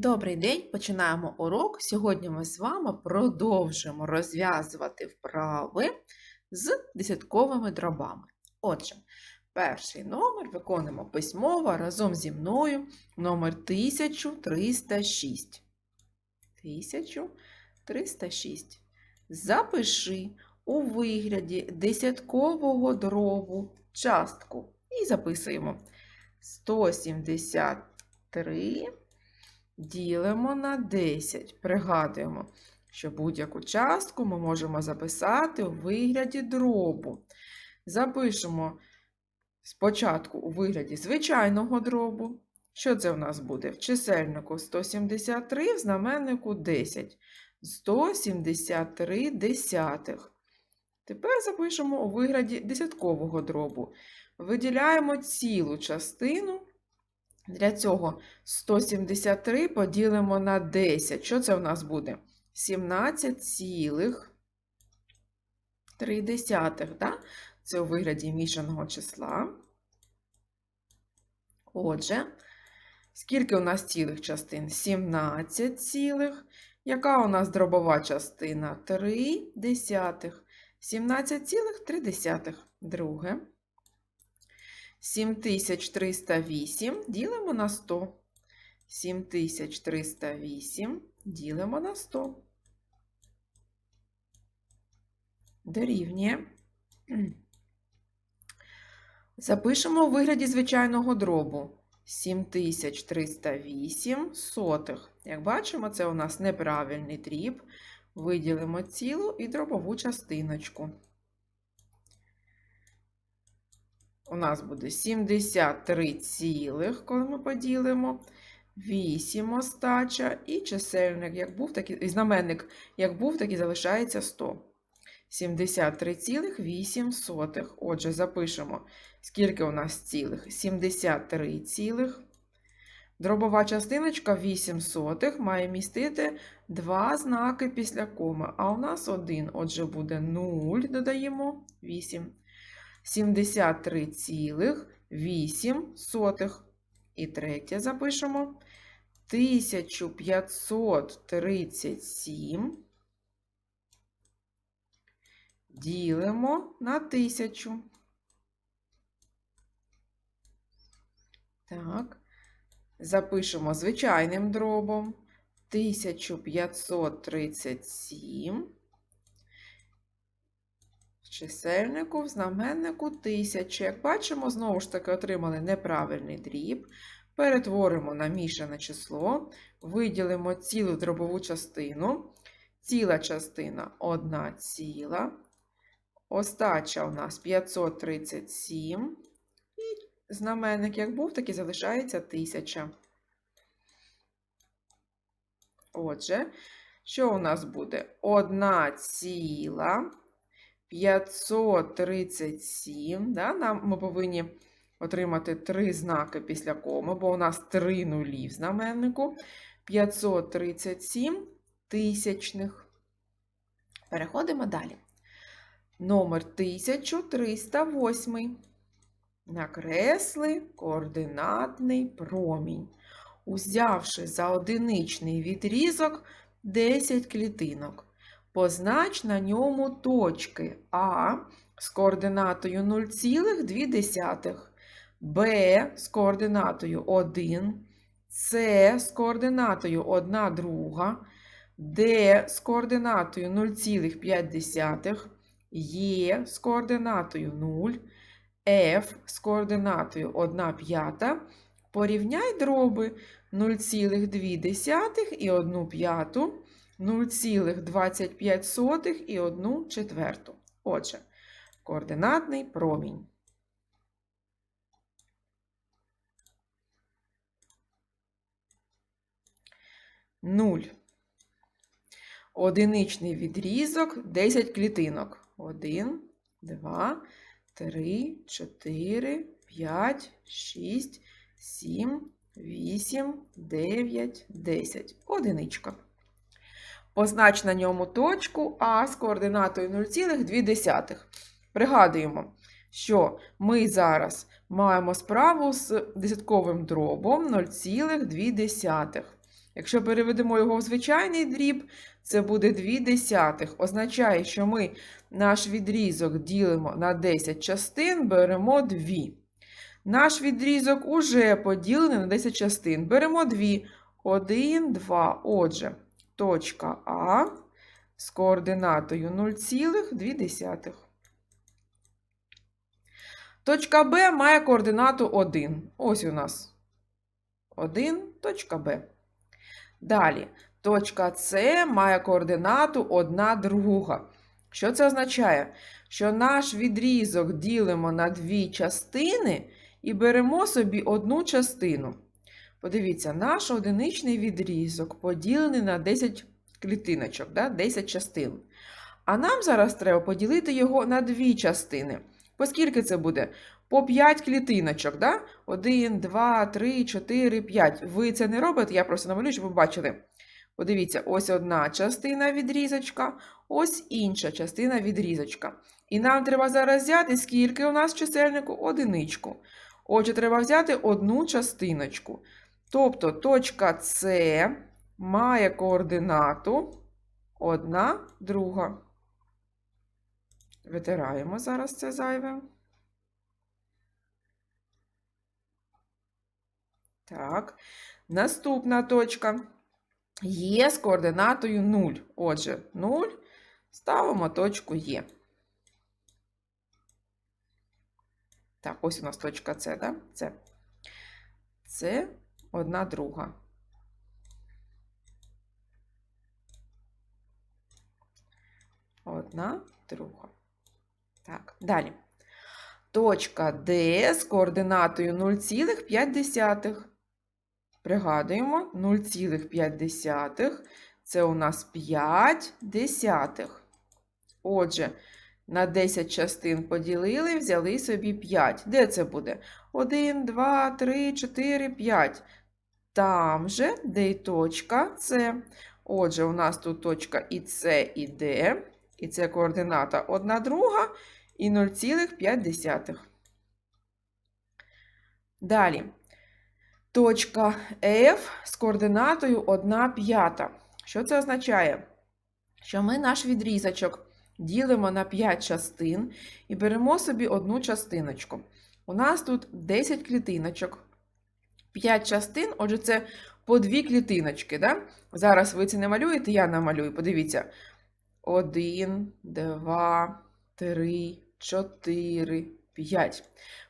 Добрий день, починаємо урок. Сьогодні ми з вами продовжуємо розв'язувати вправи з десятковими дробами. Отже, перший номер виконуємо письмово разом зі мною номер 1306. 1306. Запиши у вигляді десяткового дробу частку. І записуємо 173 ділимо на 10. Пригадуємо, що будь-яку частку ми можемо записати у вигляді дробу. Запишемо спочатку у вигляді звичайного дробу. Що це у нас буде? В чисельнику 173, в знаменнику 10. 173 десятих. Тепер запишемо у вигляді десяткового дробу. Виділяємо цілу частину. Для цього 173 поділимо на 10. Що це у нас буде? 17 цілих 3 десятих, да? Це у вигляді мішаного числа. Отже, скільки у нас цілих частин? 17 цілих. Яка у нас дробова частина? 3 десятих. 17 цілих 3 десятих. Друге. 7308 ділимо на 100. 7308 ділимо на 100. Дорівнює. Запишемо у вигляді звичайного дробу. 7308 сотих. Як бачимо, це у нас неправильний дріб. Виділимо цілу і дробову частиночку. У нас буде 73 цілих, коли ми поділимо. 8 остача і чисельник, як був, так і, знаменник, як був, так і залишається 100. 73,8. Отже, запишемо, скільки у нас цілих? 73 цілих. Дробова частиночка 8 сотих має містити два знаки після коми, а у нас один. Отже, буде 0, додаємо 8. 73,8. І третє запишемо 1537 ділимо на 1000. Так, запишемо звичайним дробом 1537 в чисельнику, в знаменнику 1000. Як бачимо, знову ж таки отримали неправильний дріб. Перетворимо на мішане число, виділимо цілу дробову частину. Ціла частина 1 ціла. Остача у нас 537. І знаменник як був, так і залишається 1000. Отже, що у нас буде? 1 ціла. 537. Да? Нам ми повинні отримати три знаки після коми, бо у нас три нулі в знаменнику. 537 тисячних. Переходимо далі. Номер 1308. Накресли координатний промінь. Узявши за одиничний відрізок 10 клітинок. Познач на ньому точки А з координатою 0,2, Б з координатою 1, С з координатою 1 друга, Д з координатою 0,5, Е з координатою 0, Ф з координатою 1 п'ята. Порівняй дроби 0,2 і 1 п'яту. 0,25 і 1 четверту. Отже, координатний промінь. Нуль. Одиничний відрізок 10 клітинок. 1, 2, 3, 4, 5, 6, 7, 8, 9, 10. Одиничка. Познач на ньому точку А з координатою 0,2. Пригадуємо, що ми зараз маємо справу з десятковим дробом 0,2. Якщо переведемо його в звичайний дріб, це буде 2 десятих. Означає, що ми наш відрізок ділимо на 10 частин, беремо 2. Наш відрізок уже поділений на 10 частин. Беремо 2. 1, 2. Отже, точка А з координатою 0,2. Точка Б має координату 1. Ось у нас 1, точка Б. Далі, точка С має координату 1 друга. Що це означає? Що наш відрізок ділимо на дві частини і беремо собі одну частину. Подивіться, наш одиничний відрізок поділений на 10 клітиночок, да? 10 частин. А нам зараз треба поділити його на дві частини. Поскільки це буде? По 5 клітиночок. Да? 1, 2, 3, 4, 5. Ви це не робите, я просто намалюю, щоб ви бачили. Подивіться, ось одна частина відрізочка, ось інша частина відрізочка. І нам треба зараз взяти, скільки у нас чисельнику? Одиничку. Отже, треба взяти одну частиночку. Тобто точка С має координату одна друга. Витираємо зараз це зайве. Так. Наступна точка є з координатою 0. Отже, 0 ставимо точку Є. Так, ось у нас точка С, да? Це. Це одна друга. Одна друга. Так, далі. Точка Д з координатою 0,5. Пригадуємо, 0,5 це у нас 5 десятих. Отже, на 10 частин поділили, взяли собі 5. Де це буде? 1, 2, 3, 4, 5. Там же, де і точка С. Отже, у нас тут точка і С, і Д. І це координата 1 друга і 0,5. Далі. Точка F з координатою 1 п'ята. Що це означає? Що ми наш відрізочок ділимо на 5 частин і беремо собі одну частиночку. У нас тут 10 клітиночок. 5 частин, отже, це по 2 клітиночки. Да? Зараз ви це не малюєте, я намалюю. Подивіться. 1, 2, 3, 4, 5.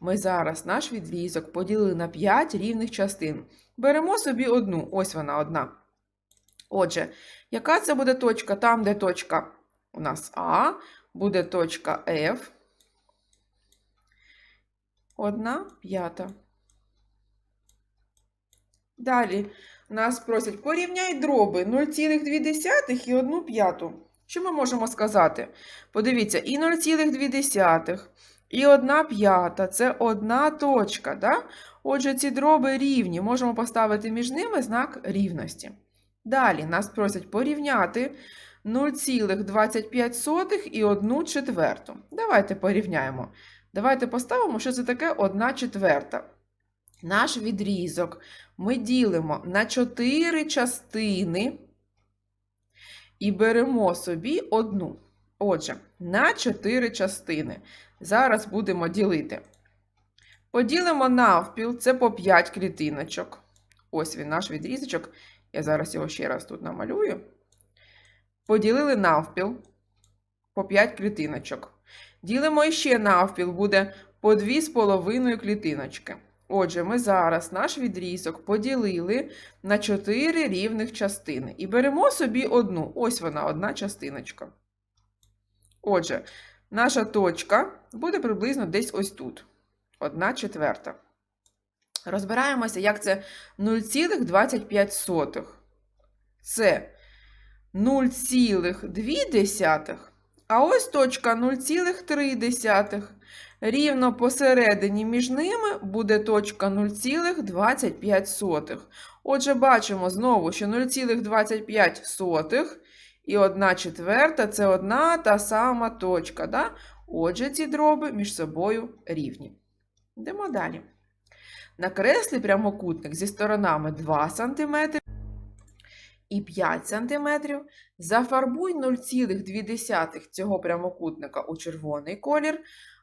Ми зараз наш відрізок поділили на 5 рівних частин. Беремо собі одну, ось вона одна. Отже, яка це буде точка? Там, де точка у нас А, буде точка F. Одна п'ята. Далі нас просять порівняй дроби 0,2 і 1 п'яту. Що ми можемо сказати? Подивіться, і 0,2, і 1 п'ята це одна точка. Да? Отже, ці дроби рівні. Можемо поставити між ними знак рівності. Далі нас просять порівняти 0,25 і 1 четверту. Давайте порівняємо. Давайте поставимо, що це таке 1 четверта. Наш відрізок ми ділимо на 4 частини і беремо собі одну. Отже, на 4 частини. Зараз будемо ділити. Поділимо навпіл, це по 5 клітиночок. Ось він, наш відрізочок. Я зараз його ще раз тут намалюю. Поділили навпіл по 5 клітиночок. Ділимо ще навпіл, буде по 2,5 клітиночки. Отже, ми зараз наш відрізок поділили на 4 рівних частини. І беремо собі одну. Ось вона, одна частиночка. Отже, наша точка буде приблизно десь ось тут. Одна четверта. Розбираємося, як це 0,25. Це 0,2. А ось точка 0,3. Рівно посередині між ними буде точка 0,25. Отже, бачимо знову, що 0,25 і 1 четверта це одна та сама точка. Да? Отже, ці дроби між собою рівні. Йдемо далі. Накреслі прямокутник зі сторонами 2 см і 5 см, зафарбуй 0,2 цього прямокутника у червоний колір,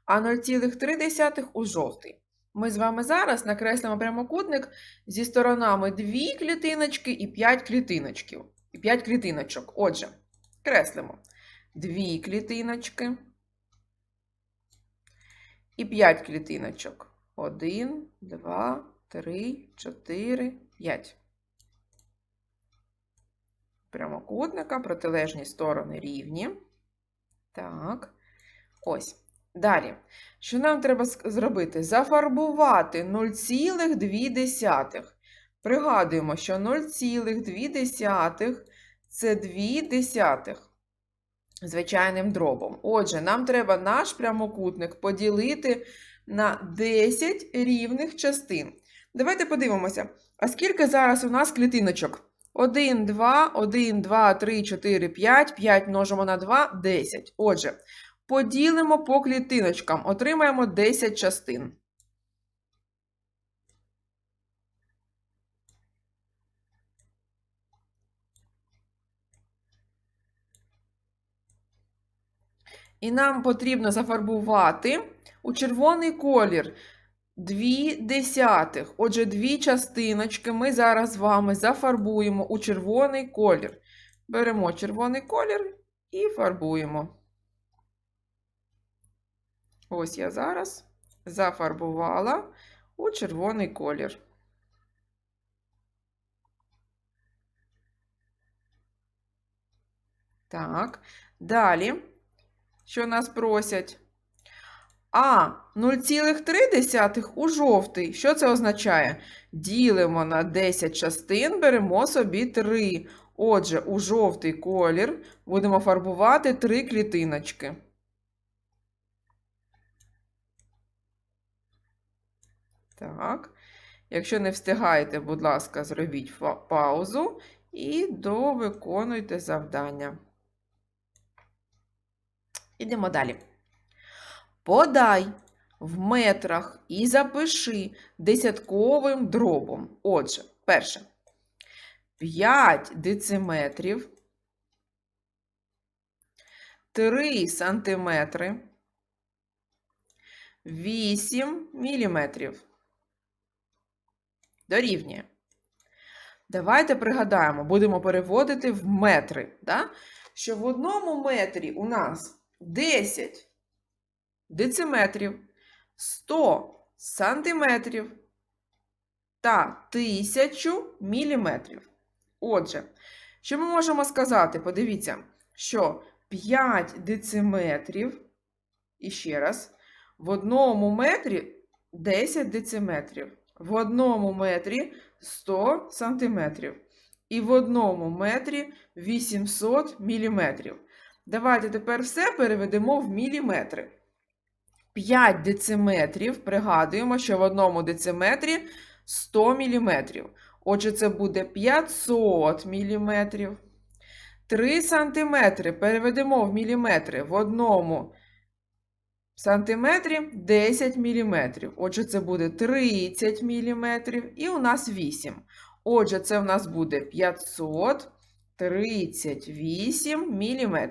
а 0,3 у жовтий. Ми з вами зараз накреслимо прямокутник зі сторонами 2 клітиночки і 5 клітиночків. І 5 клітиночок. Отже, креслимо 2 клітиночки і 5 клітиночок. 1, 2, 3, 4, 5. Прямокутника, протилежні сторони рівні. Так. Ось. Далі. Що нам треба зробити? Зафарбувати 0,2. Пригадуємо, що 0,2 це 2 десятих звичайним дробом. Отже, нам треба наш прямокутник поділити на 10 рівних частин. Давайте подивимося, а скільки зараз у нас клітиночок? 1, 2, 1, 2, 3, 4, 5, 5 множимо на 2, 10. Отже, поділимо по клітиночкам, отримаємо 10 частин. І нам потрібно зафарбувати у червоний колір дві десятих. Отже, дві частиночки ми зараз з вами зафарбуємо у червоний колір. Беремо червоний колір і фарбуємо. Ось я зараз зафарбувала у червоний колір. Так, далі, що нас просять? А 0,3 у жовтий. Що це означає? Ділимо на 10 частин, беремо собі 3. Отже, у жовтий колір будемо фарбувати 3 клітиночки. Так. Якщо не встигаєте, будь ласка, зробіть паузу і довиконуйте завдання. Ідемо далі. Подай в метрах і запиши десятковим дробом. Отже, перше. 5 дециметрів, 3 сантиметри, 8 міліметрів. Дорівнює. Давайте пригадаємо, будемо переводити в метри. Да? Що в одному метрі у нас 10 дециметрів, 100 сантиметрів та 1000 міліметрів. Отже, що ми можемо сказати? Подивіться, що 5 дециметрів, і ще раз, в одному метрі 10 дециметрів, в одному метрі 100 сантиметрів. І в одному метрі 800 міліметрів. Давайте тепер все переведемо в міліметри. 5 дециметрів, пригадуємо, що в одному дециметрі 100 мм. Отже, це буде 500 мм. 3 см переведемо в міліметри в одному сантиметрі 10 мм. Отже, це буде 30 мм. І у нас 8. Отже, це у нас буде 538 мм.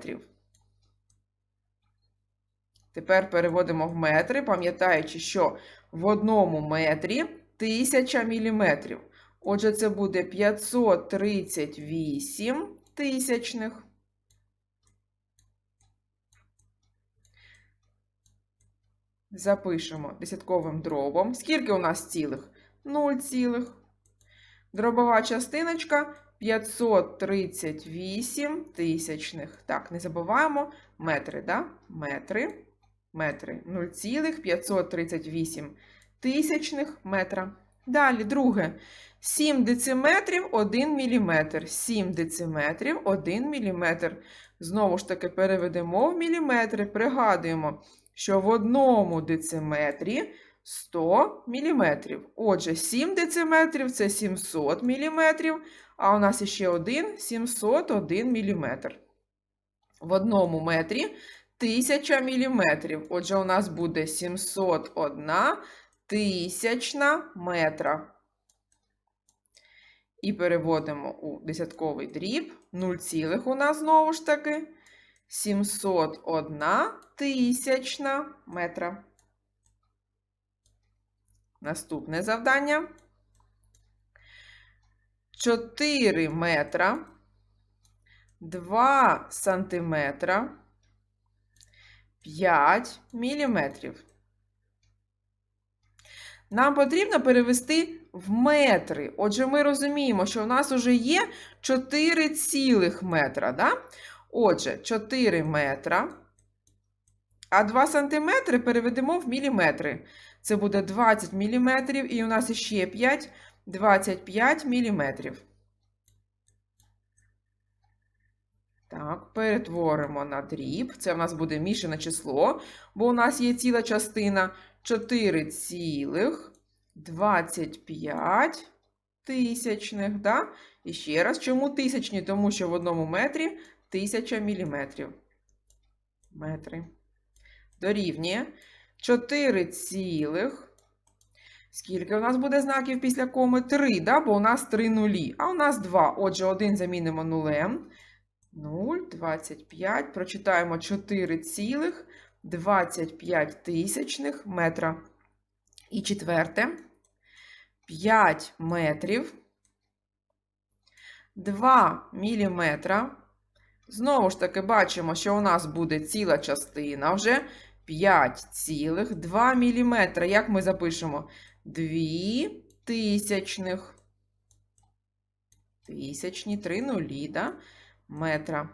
Тепер переводимо в метри, пам'ятаючи, що в одному метрі 1000 міліметрів. Отже, це буде 538 тисячних. Запишемо десятковим дробом. Скільки у нас цілих? 0 цілих. Дробова частиночка 538 тисячних. Так, не забуваємо метри, да? Метри метри. 0,538 тисячних метра. Далі, друге. 7 дециметрів 1 мм. 7 дециметрів 1 мм. Знову ж таки, переведемо в міліметри. Пригадуємо, що в одному дециметрі 100 мм. Отже, 7 дециметрів це 700 мм, а у нас ще один 701 мм. В одному метрі 1000 міліметрів. Отже, у нас буде 701 тисячна метра. І переводимо у десятковий дріб. 0, цілих у нас знову ж таки 701 тисячна метра. Наступне завдання. 4 метра, 2 сантиметра, 5 міліметрів. Нам потрібно перевести в метри. Отже, ми розуміємо, що у нас вже є 4 цілих метра. Да? Отже, 4 метра. А 2 сантиметри переведемо в міліметри. Це буде 20 міліметрів, і у нас ще 5 25 міліметрів. Так, перетворимо на дріб. Це в нас буде мішане число, бо у нас є ціла частина 4,25 тисячних. Да? І ще раз, чому тисячні? Тому що в одному метрі 1000 міліметрів. Метри. Дорівнює 4 цілих. Скільки у нас буде знаків після коми? 3, да? бо у нас 3 нулі. А у нас 2. Отже, 1 замінимо нулем. 0, 25. Прочитаємо 4 цілих 25 тисячних метра. І четверте. 5 метрів. 2 міліметра. Знову ж таки, бачимо, що у нас буде ціла частина вже 5 цілих 2 міліметра. Як ми запишемо? 2 тисячних. Тисячні, 3 нулі, да? метра.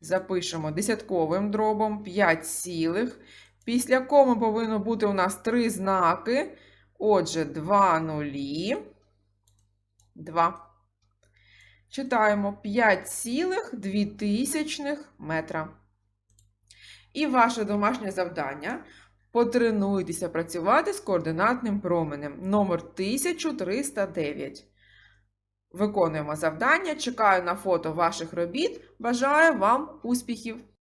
Запишемо десятковим дробом 5 цілих. Після коми повинно бути у нас 3 знаки. Отже, 2 нулі. 2. Читаємо 5,2 метра. І ваше домашнє завдання потренуйтеся працювати з координатним променем номер 1309. Виконуємо завдання. Чекаю на фото ваших робіт. Бажаю вам успіхів!